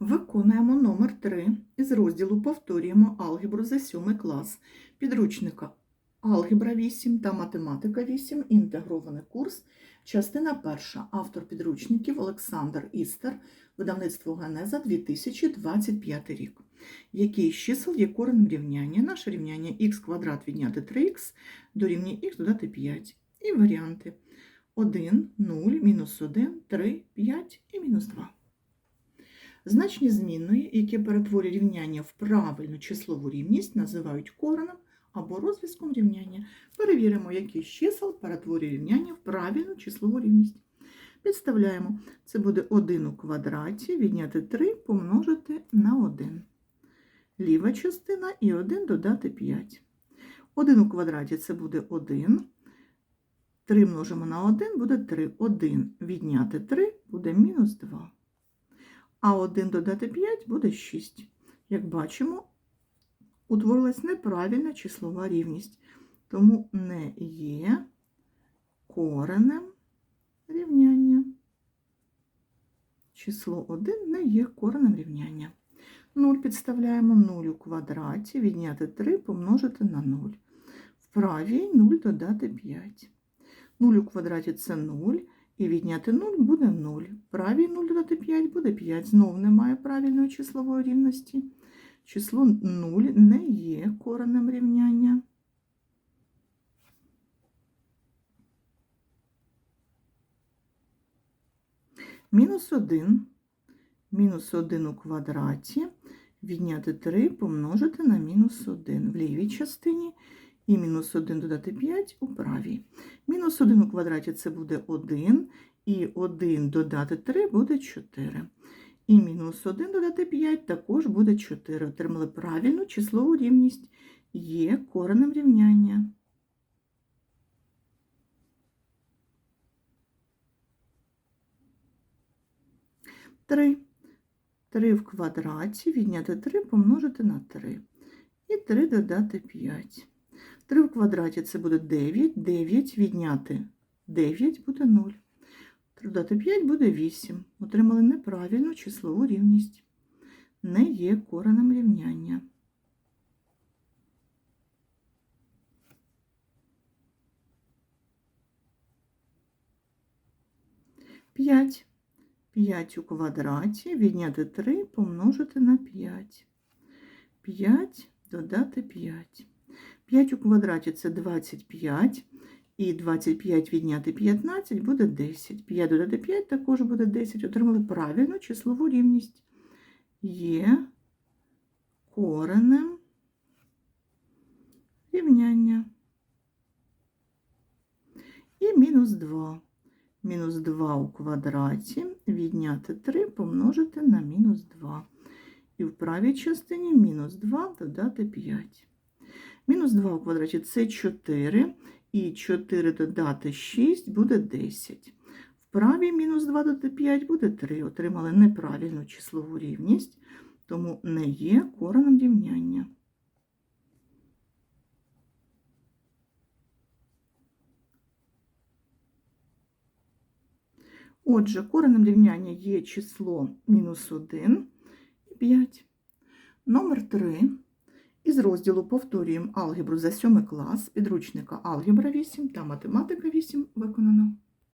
Виконуємо номер 3 із розділу Повторюємо алгебру за 7 клас підручника Алгебра 8 та Математика 8. Інтегрований курс. Частина перша. Автор підручників Олександр Істер. Видавництво Генеза 2025 рік. Який з чисел є коренем рівняння? Наше рівняння х квадрат відняти 3х дорівнює х додати 5. І варіанти 1, 0, мінус 1, 3, 5 і мінус 2. Значні змінної, які перетворюють рівняння в правильну числову рівність, називають коренем або розв'язком рівняння. Перевіримо, які з чисел перетворює рівняння в правильну числову рівність. Підставляємо, це буде 1 у квадраті, відняти 3 помножити на 1. Ліва частина і 1 додати 5. 1 у квадраті це буде 1. 3 множимо на 1 буде 3. 1 відняти 3 буде мінус 2 а 1 додати 5 буде 6. Як бачимо, утворилась неправильна числова рівність, тому не є коренем рівняння. Число 1 не є коренем рівняння. 0 підставляємо 0 у квадраті, відняти 3 помножити на 0. В правій 0 додати 5. 0 у квадраті це 0. І відняти 0 буде 0. Правій 0 додати 5 буде 5. Знову немає правильної числової рівності. Число 0 не є коренем рівняння. Мінус 1. Мінус 1 у квадраті. Відняти 3 помножити на мінус 1 в лівій частині. І мінус 1 додати 5 у правій. Мінус 1 у квадраті це буде 1, і 1 додати 3 буде 4. І мінус 1 додати 5 також буде 4. Отримали правильну числову рівність. Є коренем рівняння. Три. 3 в квадраті відняти 3 помножити на 3. І 3 додати 5. 3 в квадраті це буде 9, 9 відняти 9 буде 0. Додати 5 буде 8. Отримали неправильну числову рівність. Не є коренем рівняння. П'ять. 5 у квадраті відняти 3 помножити на 5. 5 додати 5. 5 у квадраті це 25, і 25 відняти 15 буде 10. 5 додати 5 також буде 10. Отримали правильну числову рівність. Є коренем рівняння. І мінус 2. Мінус 2 у квадраті відняти 3 помножити на мінус 2. І в правій частині мінус 2 додати 5. Мінус 2 у квадраті це 4, і 4 додати 6 буде 10. В правій мінус 2 додати 5 буде 3. Отримали неправильну числову рівність, тому не є коренем рівняння. Отже, коренем рівняння є число мінус 1 і 5. Номер 3. Із розділу повторюємо алгебру за 7 клас підручника Алгебра 8 та Математика 8 виконано.